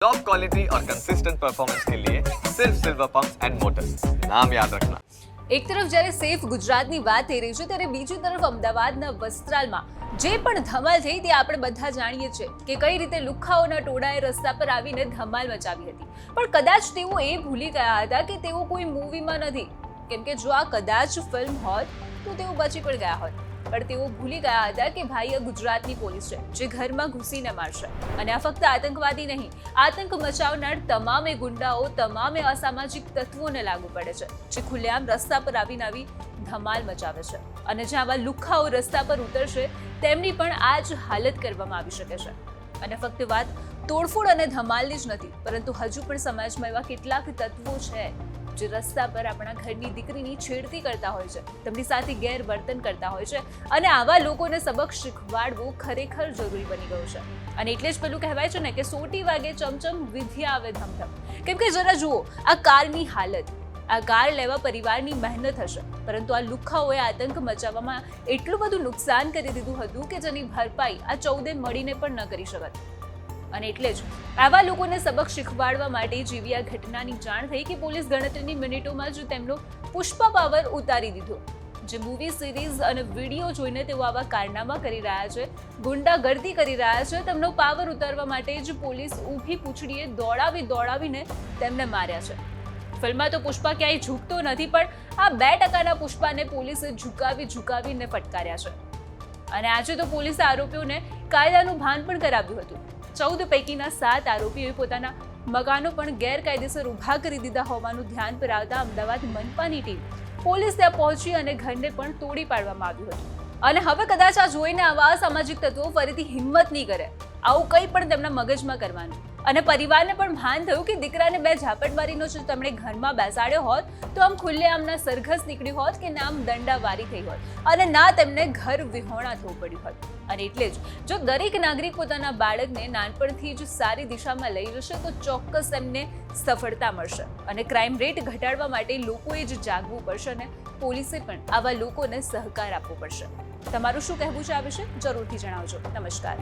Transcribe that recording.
Top quality और consistent performance के लिए सिर्फ सिल्वर पंप एंड मोटर्स नाम याद रखना એક તરફ જ્યારે સેફ ગુજરાતની વાત થઈ રહી છે ત્યારે બીજી તરફ અમદાવાદના વસ્ત્રાલમાં જે પણ ધમાલ થઈ તે આપણે બધા જાણીએ છીએ કે કઈ રીતે લુખ્ખાઓના ટોળાએ રસ્તા પર આવીને ધમાલ મચાવી હતી પણ કદાચ તેઓ એ ભૂલી ગયા હતા કે તેઓ કોઈ મૂવીમાં નથી કેમ કે જો આ કદાચ ફિલ્મ હોત તો તેઓ બચી પણ ગયા હોત પણ તેઓ ભૂલી ગયા હતા કે ભાઈ એ ગુજરાતની પોલીસ છે, જે ઘરમાં ઘૂસીને મારશે. અને આ ફક્ત આતંકવાદી નહીં, આતંક મચાવનાર તમામે ગુંડાઓ, તમામે અસામાજિક તત્વોને લાગુ પડે છે, જે ખુલ્લેઆમ રસ્તા પર આવીને આવી ધમાલ મચાવે છે. અને જે આવા લુખ્ખાઓ રસ્તા પર ઉતરશે, તેમની પણ આ જ હાલત કરવામાં આવી શકે છે. અને ફક્ત વાત તોડફોડ અને ધમાલની જ નથી, પરંતુ હજુ પણ સમાજમાં એવા કેટલાક તત્વો છે જે રસ્તા પર આપણા ઘરની દીકરીની છેડતી કરતા હોય છે, તેમની સાથે ગેરવર્તન કરતા હોય છે અને આવા લોકોને સબક શીખવાડવું ખરેખર જરૂરી બની ગયું છે. અને એટલે જ પેલું કહેવાય છે ને કે સોટી વાગે ચમચમ વિધ્યા આવે ધમધમ. કેમ કે જરા જુઓ, આ કારની હાલત, આ કાર લેવા પરિવારની મહેનત હશે, પરંતુ આ લુખ્ખાઓએ આતંક મચાવવામાં એટલું બધું નુકસાન કરી દીધું હતું કે જેની ભરપાઈ આ ચૌદે મળીને પણ ન કરી શકત અને એટલે જ આવા લોકોને સબક શીખવાડવા માટે જેવી આ ઘટનાની જાણ થઈ કે પોલીસ ગણતરીની મિનિટોમાં જ તેમનો પુષ્પ પાવર ઉતારી દીધો. જે મૂવી સિરીઝ અને વીડિયો જોઈને તેઓ આવા કારનામા કરી રહ્યા છે, ગુંડાગર્દી કરી રહ્યા છે, તેમનો પાવર ઉતારવા માટે જ પોલીસ ઊભી પૂછડીએ દોડાવી દોડાવીને તેમને માર્યા છે. ફિલ્મમાં તો પુષ્પા ક્યાંય ઝૂકતો નથી, પણ આ બે ટકાના પુષ્પાને પોલીસે ઝુકાવી ઝુકાવીને ફટકાર્યા છે. અને આજે તો પોલીસે આરોપીઓને કાયદાનું ભાન પણ કરાવ્યું હતું. ચૌદ પૈકીના સાત આરોપીઓએ પોતાના મકાનો પણ ગેરકાયદેસર ઊભા કરી દીધા હોવાનું ધ્યાન પર આવતા અમદાવાદ મનપાની ટીમ પોલીસ ત્યાં પહોંચી અને ઘરને પણ તોડી પાડવામાં આવ્યું હતું. અને હવે કદાચ આ જોઈને આવા અસામાજિક તત્વો ફરીથી હિંમત નહીં કરે. આવું કંઈ પણ તેમના મગજમાં કરવાનું. અને પરિવારને પણ ભાન થયું કે દીકરાને બે ઝાપટમારીનો જો તેમણે ઘરમાં બેસાડ્યો હોત, તો આમ ખુલ્લેઆમના સરઘસ નીકળ્યું હોત કે નામ દંડાવારી થઈ હોત. અને ના તેમને ઘર વિહોણા થવું પડ્યું હોત. અને એટલે જ, જો દરેક નાગરિક પોતાના બાળકને નાનપણથી જ સારી દિશામાં લઈ જશે, તો ચોક્કસ એમને સફળતા મળશે. અને ક્રાઇમ રેટ ઘટાડવા માટે લોકોએ જ જાગવું પડશે અને પોલીસે પણ આવા લોકોને સહકાર આપવો પડશે. તમારું શું કહેવું છે આ વિશે? જરૂરથી જણાવજો. નમસ્કાર.